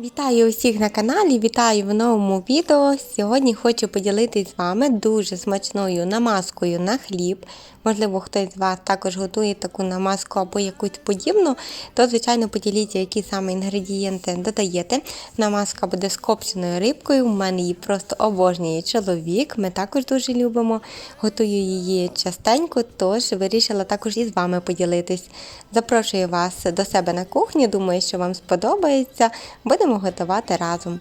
Вітаю усіх на каналі, вітаю в новому відео. Сьогодні хочу поділитися з вами дуже смачною намазкою на хліб. Можливо, хтось з вас також готує таку намазку або якусь подібну, то, звичайно, поділіться, які саме інгредієнти додаєте. Намазка буде з копченою рибкою. У мене її просто обожнює чоловік. Ми також дуже любимо. Готую її частенько, тож вирішила також із вами поділитись. Запрошую вас до себе на кухню. Думаю, що вам сподобається. Будемо готувати разом.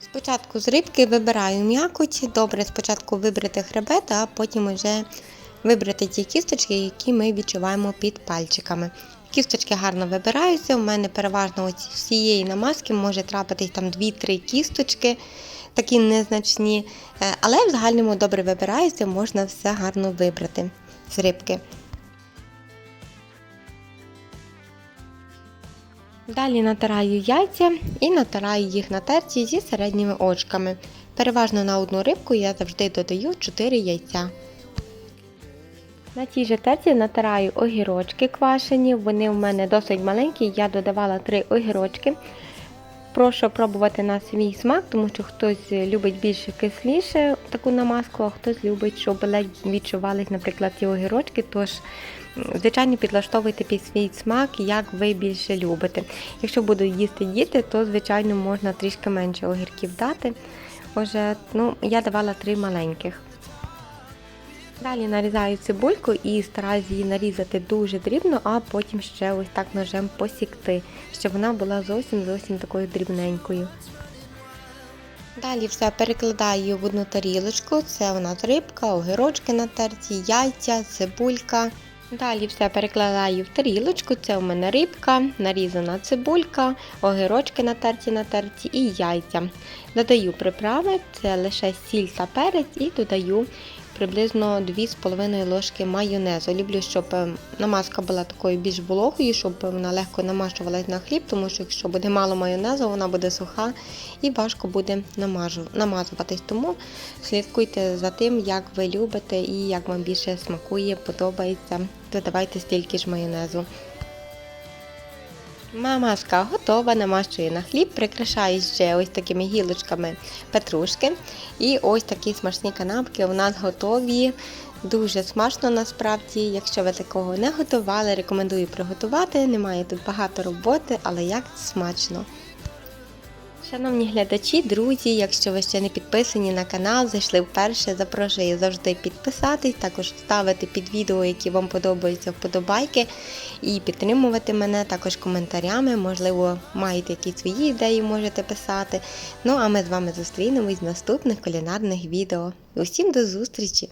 Спочатку з рибки вибираю м'якоть. Добре спочатку вибрати хребет, а потім вже вибрати ті кісточки, які ми відчуваємо під пальчиками. Кісточки гарно вибираються. У мене переважно ось всієї намазки може трапитись там 2-3 кісточки, такі незначні. Е, Але в загальному добре вибираються, можна все гарно вибрати з рибки. Далі натираю яйця і натираю їх на терці зі середніми очками. Переважно на одну рибку я завжди додаю 4 яйця. На тій же терці натираю огірочки квашені, вони у мене досить маленькі, я додавала 3 огірочки. Прошу пробувати на свій смак, тому що хтось любить більш кисліше таку намазку, а хтось любить, щоб ледь відчувались, наприклад, ці огірочки. Тож, звичайно, підлаштовуйте під свій смак, як ви більше любите. Якщо будуть їсти діти, то, звичайно, можна трішки менше огірків дати. Отже, ну, я давала три маленьких. Далі нарізаю цибульку і стараюся її нарізати дуже дрібно, а потім ще ось так ножем посікти, щоб вона була зовсім зовсім такою дрібненькою. Далі все перекладаю в одну тарілочку. Це у нас рибка, огірочки на терці, яйця, цибулька. Далі все перекладаю в тарілочку. Це у мене рибка, нарізана цибулька, огірочки на терці на терці і яйця. Додаю приправи, це лише сіль та перець і додаю приблизно 2,5 ложки майонезу. Люблю, щоб е, намазка була такою більш вологою, щоб вона легко намащувалась на хліб, тому що якщо буде мало майонезу, вона буде суха і важко буде намазуватись. Тому слідкуйте за тим, як ви любите і як вам більше смакує, подобається. Додавайте стільки ж майонезу. Мамаска готова, намащує на хліб, прикрашаю ще ось такими гілочками петрушки. І ось такі смачні канапки у нас готові. Дуже смачно насправді. Якщо ви такого не готували, рекомендую приготувати. Немає тут багато роботи, але як смачно. Шановні глядачі, друзі, якщо ви ще не підписані на канал, зайшли вперше, запрошую завжди підписатись, також ставити під відео, які вам подобаються вподобайки, і підтримувати мене також коментарями. Можливо, маєте якісь свої ідеї, можете писати. Ну а ми з вами зустрінемось в наступних кулінарних відео. Усім до зустрічі!